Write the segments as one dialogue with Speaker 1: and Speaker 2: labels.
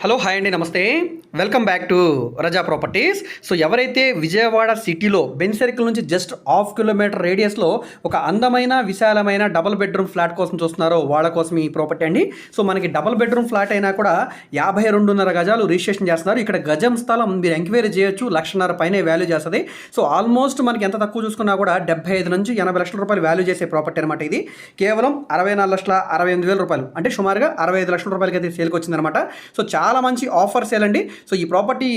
Speaker 1: Hello hi అండి నమస్తే. Welcome back to Raza properties so ఎవరైతే విజయవాడ సిటీలో బెన్ సర్కిల్ నుంచి జస్ట్ హాఫ్ కిలోమీటర్ రేడియస్లో ఒక అందమైన విశాలమైన డబుల్ బెడ్రూమ్ ఫ్లాట్ కోసం చూస్తున్నారో వాళ్ళ కోసం ఈ ప్రాపర్టీ అండి. సో మనకి డబుల్ బెడ్రూమ్ ఫ్లాట్ అయినా కూడా యాభై రెండున్నర గజాలు రిజిస్ట్రేషన్ చేస్తున్నారు. ఇక్కడ గజం స్థలం మీరు ఎంక్వైరీ చేయొచ్చు లక్షన్నర పైనే వాల్యూ చేస్తుంది. సో ఆల్మోస్ట్ మనకి ఎంత తక్కువ చూసుకున్నా కూడా డెబ్బై ఐదు నుంచి ఎనభై లక్షల రూపాయలు వాల్యూ చేసే ప్రాపర్టీ అనమాట ఇది. కేవలం అరవై నాలుగు లక్షల అరవై ఎనిమిది వేల రూపాయలు. అంటే సుమారుగా అరవై ఐదు లక్షల రూపాయలకి అయితే సేల్కి వచ్చిందనమాట సో చాలా చాలా మంచి ఆఫర్ సేల్ అండి సో ఈ ప్రాపర్టీ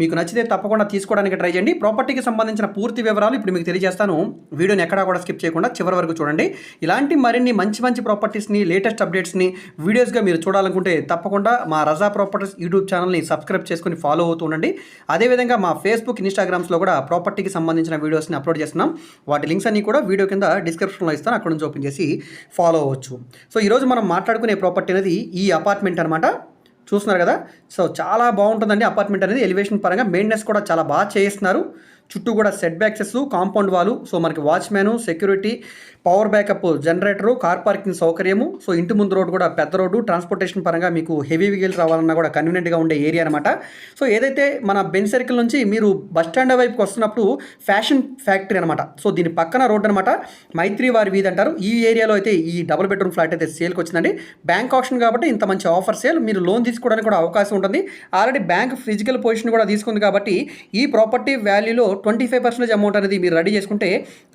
Speaker 1: మీకు నచ్చితే తప్పకుండా తీసుకోవడానికి ట్రై చేయండి. ప్రాపర్టీకి సంబంధించిన పూర్తి వివరాలు ఇప్పుడు మీకు తెలియజేస్తాను. వీడియోని ఎక్కడా కూడా స్కిప్ చేయకుండా చివరి వరకు చూడండి. ఇలాంటి మరిన్ని మంచి మంచి ప్రాపర్టీస్ని లేటెస్ట్ అప్డేట్స్ని వీడియోస్గా మీరు చూడాలనుకుంటే తప్పకుండా మా రజా ప్రాపర్టీస్ యూట్యూబ్ ఛానల్ని సబ్స్క్రైబ్ చేసుకుని ఫాలో అవుతూ ఉండండి. అదేవిధంగా మా ఫేస్బుక్ ఇన్స్టాగ్రామ్స్లో కూడా ప్రాపర్టీకి సంబంధించిన వీడియోస్ని అప్లోడ్ చేస్తున్నాం. వాటి లింక్స్ అన్ని కూడా వీడియో కింద డిస్క్రిప్షన్లో ఇస్తాను. అక్కడ నుంచి ఓపెన్ చేసి ఫాలో అవ్వచ్చు. సో ఈరోజు మనం మాట్లాడుకునే ప్రాపర్టీ అనేది ఈ అపార్ట్మెంట్ అనమాట చూస్తున్నారు కదా. సో చాలా బాగుంటుందండి అపార్ట్మెంట్ అనేది. ఎలివేషన్ పరంగా మెయింటెనెన్స్ కూడా చాలా బాగా చేయిస్తున్నారు. చుట్టూ కూడా set backs compound wall so మనకి watchman security power backup generator car parking సౌకర్యము. So ఇంటి ముందు రోడ్డు కూడా పెద్ద రోడ్డు. ట్రాన్స్పోర్టేషన్ పరంగా మీకు హెవీ వెహికల్స్ రావాలన్నా కూడా కన్వీనియంట్గా ఉండే ఏరియా అనమాట సో ఏదైతే మన బెన్ సర్కిల్ నుంచి మీరు బస్ స్టాండ్ వైపుకి వస్తున్నప్పుడు ఫ్యాషన్ ఫ్యాక్టరీ అనమాట సో దీని పక్కన రోడ్డు అనమాట మైత్రి వారి వీధి అంటారు. ఈ ఏరియాలో అయితే ఈ డబుల్ బెడ్రూమ్ ఫ్లాట్ అయితే సేల్కి వచ్చిందండి. బ్యాంక్ ఆప్షన్ కాబట్టి ఇంత మంచి ఆఫర్ సేల్ మీరు లోన్ తీసుకోవడానికి కూడా అవకాశం ఉంటుంది. ఆల్రెడీ బ్యాంక్ ఫిజికల్ పొజిషన్ కూడా తీసుకుంది కాబట్టి ఈ ప్రాపర్టీ వాల్యూలో ట్వంటీ ఫైవ్ పర్సెంటేజ్ అమౌంట్ అనేది మీరు రెడీ చేసుకుంటే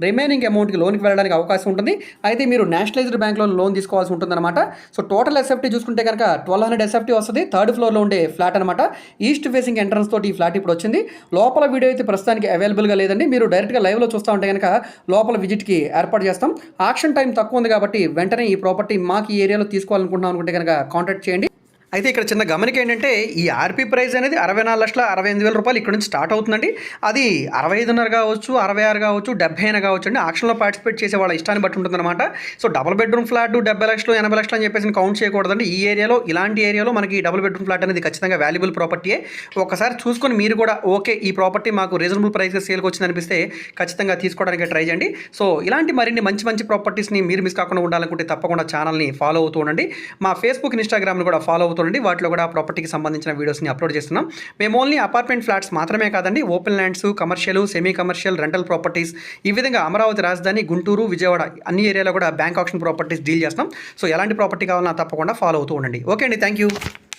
Speaker 1: రిమైనింగ్ అమౌంట్కి లోన్కి వెళ్ళడానికి అవకాశం ఉంటుంది. అయితే మీరు నేషనలైజ్డ్ బ్యాంక్లో లోన్ తీసుకోవాల్సి ఉంటుందన్నమాట. సో టోటల్ ఎస్ఎఫ్టీ చూసుకుంటే కనుక ట్వెల్వ్ హండ్రెడ్ ఎస్ఎఫ్టీ వస్తుంది. థర్డ్ ఫ్లోర్లో ఉండే ఫ్లాట్ అనమాట ఈస్ట్ ఫేసింగ్ ఎంట్రన్స్ తోటి ఈ ఫ్లాట్ ఇప్పుడు వచ్చింది. లోపల వీడియో అయితే ప్రస్తుతానికి అవైలబుల్గా లేదండి. మీరు డైరెక్ట్గా లైవ్లో చూస్తూ ఉంటే కనుక లోపల విజిట్కి ఏర్పాటు చేస్తాం. ఆక్షన్ టైం తక్కువ ఉంది కాబట్టి వెంటనే ఈ ప్రాపర్టీ మాకు ఈ ఏరియాలో తీసుకోవాలనుకుంటున్నాం అనుకుంటే కనుక కాంటాక్ట్ చేయండి. అయితే ఇక్కడ చిన్న గమనిక ఏంటంటే ఈ ఆర్పీ ప్రైస్ అనేది అరవై నాలుగు లక్షల అరవై ఎనిమిది వేల రూపాయలు ఇక్కడ నుంచి స్టార్ట్ అవుతుందండి. అది అరవై ఐదున్నర కావచ్చు అరవై ఆరు కావచ్చు డెబ్బై అయినా కావచ్చు అండి. ఆక్షన్లో పార్టిసిపేట్ చేసే వాళ్ళ ఇష్టాన్ని బట్టి ఉంటుందన్నమాట. సో డబుల్ బెడ్రూమ్ ఫ్లాట్ డెబ్బై లక్షలు ఎనభై లక్షలు అని చెప్పేసి కౌంట్ చేయకూడదండి. ఈ ఏరియాలో ఇలాంటి ఏరియాలో మనకి డబుల్ బెడ్రూమ్ ఫ్లాట్ అనేది ఖచ్చితంగా వాల్యుబుల్ ప్రాపర్టీయే. ఒకసారి చూసుకొని మీరు కూడా ఓకే ఈ ప్రాపర్టీ మాకు రీజనబుల్ ప్రైస్గా సేల్కి వచ్చింది అనిపిస్తే ఖచ్చితంగా తీసుకోవడానికి ట్రై చేయండి. సో ఇలాంటి మరిన్ని మంచి మంచి ప్రాపర్టీస్ని మీరు మిస్ కాకుండా ఉండాలనుకుంటే తప్పకుండా ఛానల్ని ఫాలో అవుతూ ఉండండి. మా ఫేస్బుక్ ఇన్స్టాగ్రామ్ని కూడా ఫాలో చూడండి. వాటిలో కూడా ప్రాపర్టీకి సంబంధించిన వీడియోస్ని అప్లోడ్ చేస్తున్నాం. మేము ఓన్లీ అపార్ట్మెంట్ ఫ్లాట్స్ మాత్రమే కాదండి open lands commercial semi commercial rental properties ఈ విధంగా అమరావతి రాజధాని గుంటూరు విజయవాడ అన్ని ఏరియాలో కూడా బ్యాంక్ ఆప్షన్ ప్రాపర్టీస్ డీల్ చేస్తాం సో ఎలాంటి ప్రాపర్టీ కావాలన్నా తప్పకుండా ఫాలో అవుతూ ఉండండి. ఓకే అండి. Thank you